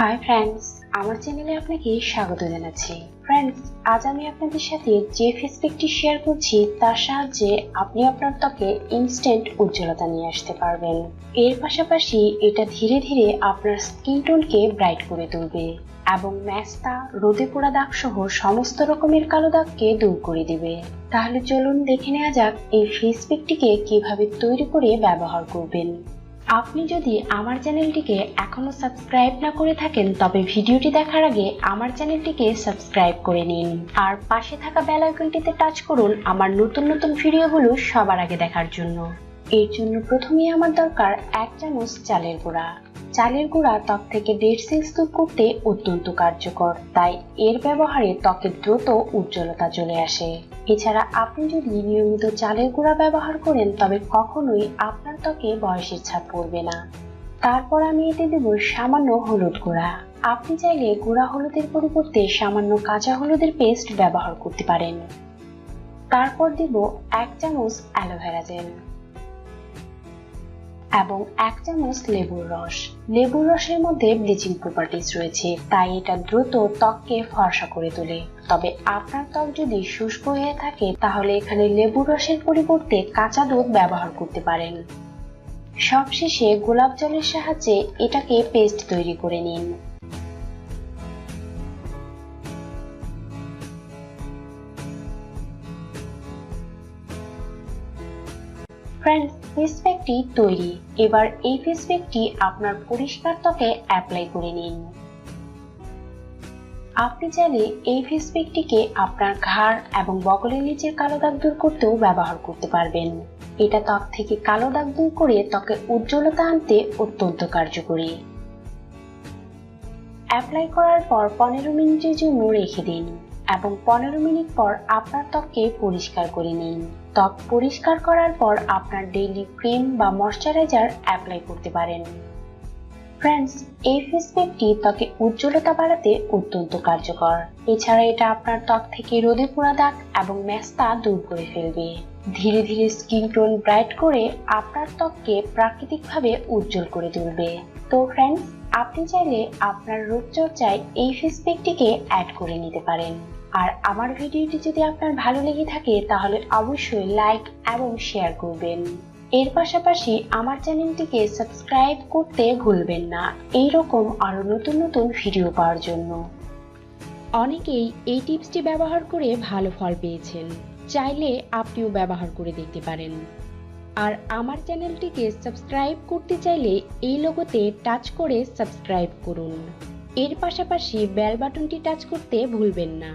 Hi friends আমার চ্যানেলে আপনাকে স্বাগত জানাচ্ছি। ফ্রেন্ডস আজ আমি আপনাদের সাথে যে ফেস শেয়ার করছি, তার সাহায্যে আপনি আপনার ত্বকে ইনস্ট্যান্ট উজ্জ্বলতা নিয়ে আসতে পারবেন। এর পাশাপাশি এটা ধীরে ধীরে আপনার স্কিন টোনকে ব্রাইট করে তুলবে এবং ম্যাস্তা, রোদে পোড়া দাগ সহ সমস্ত রকমের কালো দাগকে দূর করে দিবে। তাহলে চলুন দেখে নেওয়া যাক এই ফেস প্যাকটিকে কীভাবে তৈরি করে ব্যবহার করবেন। আপনি যদি আমার চ্যানেলটিকে এখনও সাবস্ক্রাইব না করে থাকেন, তবে ভিডিওটি দেখার আগে আমার চ্যানেলটিকে সাবস্ক্রাইব করে নিন। আর পাশে থাকা বেল আইকনটিতে টাচ করুন আমার নতুন নতুন ভিডিওগুলো সবার আগে দেখার জন্য। এর জন্য প্রথমেই আমার দরকার এক চামচ চালের গুঁড়া। চালের গুঁড়া ত্বক থেকে ডেড সেলস দূর করতে অত্যন্ত কার্যকর, তাই এর ব্যবহারে ত্বকের দ্রুত উজ্জ্বলতা চলে আসে। এছাড়া আপনি যদি নিয়মিত চালের গুঁড়া ব্যবহার করেন, তবে কখনোই আপনার ত্বকে বয়সের ছাপ পড়বে না। তারপর আমি এতে দেব সামান্য হলুদ গুঁড়া। আপনি চাইলে গুঁড়া হলুদের পরিবর্তে সামান্য কাঁচা হলুদের পেস্ট ব্যবহার করতে পারেন। তারপর দেব এক চামচ অ্যালোভেরা জেল। এবং এক চামচ লেবুর রস। লেবুর রসের মধ্যে ব্লিচিং প্রপার্টিস রয়েছে, তাই এটা দ্রুত ত্বককে ফর্সা করে তোলে। তবে আপনার ত্বক যদি শুষ্ক হয়ে থাকে, তাহলে এখানে লেবুর রসের পরিবর্তে কাঁচা দুধ ব্যবহার করতে পারেন। সবশেষে গোলাপ জলের সাহায্যে এটাকে পেস্ট তৈরি করে নিন। ফ্রেন্ডস ফেস প্যাকটি তৈরি। এবার এই ফেস প্যাকটি আপনার পরিষ্কার ত্বকে অ্যাপ্লাই করে নিন। আপনি চাইলে এই ফেস প্যাকটিকে আপনার ঘাড় এবং বগলের নিচের কালো দাগ দূর করতেও ব্যবহার করতে পারবেন। এটা ত্বক থেকে কালো দাগ দূর করে ত্বকে উজ্জ্বলতা আনতে অত্যন্ত কার্যকরী। অ্যাপ্লাই করার পর পনেরো মিনিটের জন্য রেখে দিন। এবং পনেরো মিনিট পর আপনার ত্বককে পরিষ্কার করে নিন। ত্বক পরিষ্কার করার পর আপনার ডেইলি ক্রিম বা ময়শ্চারাইজার অ্যাপ্লাই করতে পারেন। ফ্রেন্ডস এই ফেস প্যাকটি ত্বকে উজ্জ্বলতা বাড়াতে অত্যন্ত কার্যকর। এছাড়া এটা আপনার ত্বক থেকে রোদে পোড়া দাগ এবং ম্যাস্তা দূর করে ফেলবে। ধীরে ধীরে স্কিন টোন ব্রাইট করে আপনার ত্বককে প্রাকৃতিকভাবে উজ্জ্বল করে তুলবে। তো ফ্রেন্ডস আপনি চাইলে আপনার রূপচর্চায় এই ফেস প্যাকটিকে অ্যাড করে নিতে পারেন। আর আমার ভিডিওটি যদি আপনার ভালো লেগে থাকে, তাহলে অবশ্যই লাইক এবং শেয়ার করবেন। এর পাশাপাশি আমার চ্যানেলটিকে সাবস্ক্রাইব করতে ভুলবেন না। এই রকম আরও নতুন নতুন ভিডিও পাওয়ার জন্য। অনেকেই এই টিপসটি ব্যবহার করে ভালো ফল পেয়েছেন। চাইলে আপনিও ব্যবহার করে দেখতে পারেন। আর আমার চ্যানেলটিকে সাবস্ক্রাইব করতে চাইলে এই লোগোতে টাচ করে সাবস্ক্রাইব করুন। এর পাশাপাশি বেল বাটনটি টাচ করতে ভুলবেন না।